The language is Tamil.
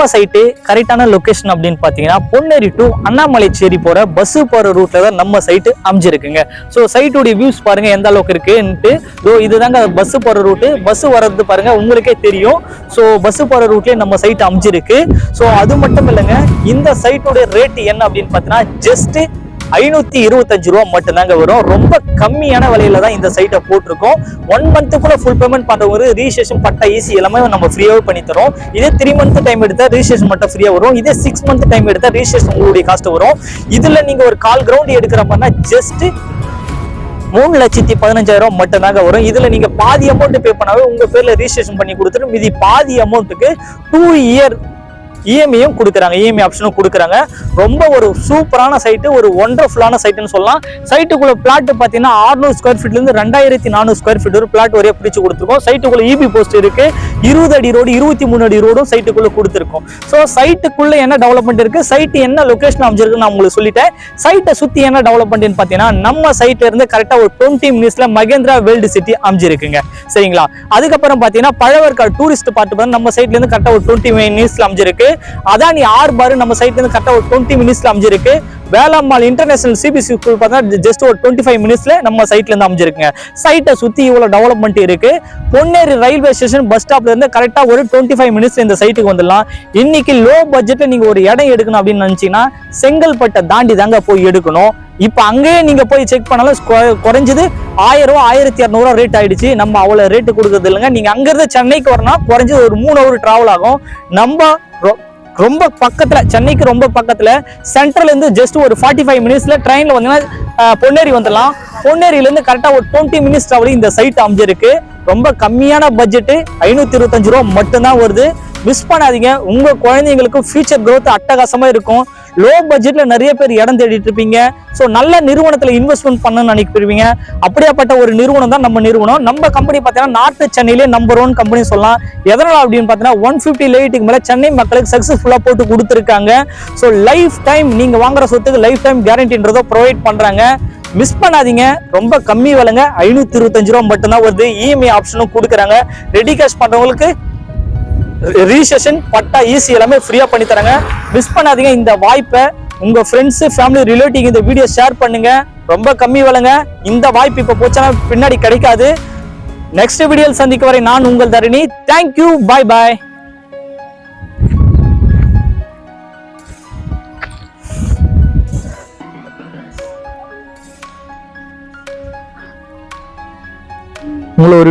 நம்ம சைட்டு கரெக்டான லொக்கேஷன் அப்படின்னு பார்த்தீங்கன்னா பொன்னேரி டு அண்ணாமலைச்சேரி போகிற பஸ்ஸு போகிற ரூட்டில் தான் நம்ம சைட்டு அமைஞ்சிருக்குங்க. ஸோ சைட்டுடைய வியூஸ் பாருங்கள் எந்த அளவுக்கு இருக்குன்ட்டு. ஸோ இதுதாங்க பஸ்ஸு போகிற ரூட்டு பஸ்ஸு வர்றது பாருங்கள் உங்களுக்கே தெரியும். ஸோ பஸ்ஸு போகிற ரூட்லேயே நம்ம சைட் அமைஞ்சிருக்கு. ஸோ அது மட்டும் இல்லைங்க இந்த சைட்டுடைய ரேட்டு என்ன அப்படின்னு பார்த்தீங்கன்னா ஜஸ்ட்டு ஐநூத்தி இருபத்தஞ்சு ரூபா மட்டும்தாங்க வரும். ரொம்ப கம்மியான விலையில தான் இந்த சைட்டை போட்டிருக்கோம். ஒன் மந்த்துக்குள்ள ஃபுல் பேமெண்ட் பண்றவங்க ரீசேஷன் பட்டா ஈஸி எல்லாமே நம்ம ஃப்ரீயாகவே பண்ணி தரோம். இதே த்ரீ மந்த் டைம் எடுத்தா ரீசேஷன் மட்டும் ஃப்ரீயா வரும். இதே சிக்ஸ் மந்த் டைம் எடுத்தா ரீசேஷன் உங்களுடைய காஸ்ட் வரும். இதுல நீங்க ஒரு கால் கிரவுண்ட் எடுக்கிற மாதிரினா ஜஸ்ட் மூணு லட்சத்தி பதினஞ்சாயிரம் மட்டும் தாங்க வரும். இதுல நீங்க பாதி அமௌண்ட் பே பண்ணாவே உங்க பேர்ல ரிஜிஸ்ட்ரேஷன் பண்ணி கொடுத்துட்டு மீதி பாதி அமௌண்ட்டுக்கு டூ இயர் இஎம்ஐயும் கொடுக்குறாங்க. இஎம்ஐ ஆப்ஷனும் கொடுக்குறாங்க. ரொம்ப ஒரு சூப்பரான சைட்டு ஒரு ஒண்டர்ஃபுல்லான சைட்டுன்னு சொல்லலாம். சைட்டுக்குள்ள பிளாட் பார்த்தீங்கன்னா 600 ஸ்கொயர் ஃபீட்லேருந்து ரெண்டாயிரத்தி நானூறு ஸ்கொயர் ஃபீட் ஒரு பிளாட் வரைய பிடிச்சி கொடுத்துருக்கோம். சைட்டுக்குள்ள இபி போஸ்ட் இருக்கு. இருபது அடி ரோடு இருபத்தி மூணு அடி ரோடும் சைட்டுக்குள்ள கொடுத்துருக்கோம். ஸோ சைட்டுக்குள்ள என்ன டெவலப்மெண்ட் இருக்கு? சைட்டு என்ன லொகேஷன் அமைஞ்சிருக்குன்னு நான் உங்களுக்கு சொல்லிட்டேன். சைட்டை சுத்தி என்ன டெவலப்மெண்ட்னு பார்த்தீங்கன்னா நம்ம சைட்ல இருந்து கரெக்டாக ஒரு டுவெண்ட்டி மினிட்ஸ்ல மகேந்திரா வேர்ல்டு சிட்டி அமைஞ்சிருக்குங்க. சரிங்களா? அதுக்கப்புறம் பார்த்தீங்கன்னா பழவர்காடு டூரிஸ்ட் பார்த்து வந்து நம்ம சைட்ல இருந்து கரெக்டாக ஒரு டுவெண்ட்டி மினிட்ஸ்ல அமைஞ்சிருக்கு. அதானி ஆர் பார் நம்ம சைட்ல இருந்து கரெக்டாக ஒரு டுவெண்ட்டி மினிட்ஸ்ல அமைஞ்சிருக்கு. வேளாம்மாள் இன்டர்நேஷனல் சிபிசி ஸ்கூல் பார்த்தா ஜஸ்ட் ஒரு டுவெண்ட்டி ஃபைவ் மினிட்ஸில் நம்ம சைட்ல இருந்து அமைஞ்சிருக்குங்க. சைட்டை சுற்றி இவ்வளோ டெவலப்மெண்ட் இருக்கு. பொன்னேரி ரயில்வே ஸ்டேஷன் பஸ் ஸ்டாப்ல இருந்து ஒரு டுவெண்ட்டி ஃபைவ் மினிட்ஸ் இந்த சைட்டுக்கு வந்துடலாம். இன்னைக்கு லோ பட்ஜெட்ல நீங்க ஒரு இடம் எடுக்கணும் அப்படின்னு நினைச்சீங்கன்னா செங்கல்பட்டை தாண்டி தாங்க போய் எடுக்கணும். இப்போ அங்கேயே நீங்கள் போய் செக் பண்ணாலும் குறைஞ்சது ஆயிரம் ரூபா ஆயிரத்தி இரநூறுவா ரேட் ஆயிடுச்சு. நம்ம அவ்வளோ ரேட்டு கொடுக்குறது இல்லைங்க. நீங்கள் அங்கேருந்து சென்னைக்கு வரணும் குறைஞ்சது ஒரு மூணு ஹவர் ட்ராவல் ஆகும். நம்ம ரொம்ப பக்கத்துல சென்னைக்கு ரொம்ப பக்கத்துல சென்ட்ரல்லேருந்து ஜஸ்ட் ஒரு ஃபார்ட்டி ஃபைவ் மினிட்ஸ்ல ட்ரெயின்ல வந்தீங்கன்னா பொன்னேரி வந்துடலாம். பொன்னேரியில இருந்து கரெக்டா ஒரு டுவெண்ட்டி மினிட்ஸ் ட்ராவலிங் இந்த சைட் அமைஞ்சிருக்கு. ரொம்ப கம்மியான பட்ஜெட் ஐநூத்தி இருபத்தஞ்சு ரூபா மட்டும்தான் வருது. மிஸ் பண்ணாதீங்க. உங்க குழந்தைங்களுக்கு ஃபியூச்சர் க்ரோத் அட்டகாசமா இருக்கும். லோ பட்ஜெட்ல நிறைய பேர் இடம் தேடிட்டு இருப்பீங்க. ஸோ நல்ல நிறுவனத்தில் இன்வெஸ்ட்மெண்ட் பண்ணணும்னு நினைக்கிறீங்க. அப்படியாப்பட்ட ஒரு நிறுவனம் தான் நம்ம நிறுவனம். நம்ம கம்பெனி பார்த்தீங்கன்னா நார்த்து சென்னையிலே நம்பர் ஒன் கம்பெனி சொல்லலாம். எதனால் அப்படின்னு பார்த்தீங்கன்னா ஒன் ஃபிஃப்டி லைட்டுக்கு மேலே சென்னை மக்களுக்கு சக்ஸஸ்ஃபுல்லாக போட்டு கொடுத்துருக்காங்க. ஸோ லைஃப் டைம் நீங்கள் வாங்குற சொத்துக்கு லைஃப் டைம் கேரண்டின்றதோ ப்ரொவைட் பண்ணுறாங்க மிஸ் பண்ணாதீங்க. ரொம்ப கம்மி விலைங்க. ஐநூத்தி இருபத்தஞ்சு ரூபா மட்டும்தான் வருது. இஎம்ஐ ஆப்ஷனும் கொடுக்குறாங்க. ரெடி கேஷ் பண்றவங்களுக்கு ரிஜிஸ்ட்ரேஷன் பட்டா ஈஸி எல்லாமே ஃப்ரீயா பண்ணி தராங்க. மிஸ் பண்ணாதீங்க இந்த வாய்ப்பை உங்க ஃப்ரெண்ட்ஸ் ஃபேமிலி ரிலேட்டிவ் இந்த வீடியோ ஷேர் பண்ணுங்க. ரொம்ப கம்மி விலைங்க. இந்த வாய்ப்பு இப்போ போச்சுன்னா பின்னாடி கிடைக்காது. நெக்ஸ்ட் வீடியோவில் சந்திக்க வரை நான் உங்கள் தரணி. தேங்க்யூ பாய் பாய் உங்களை ஒரு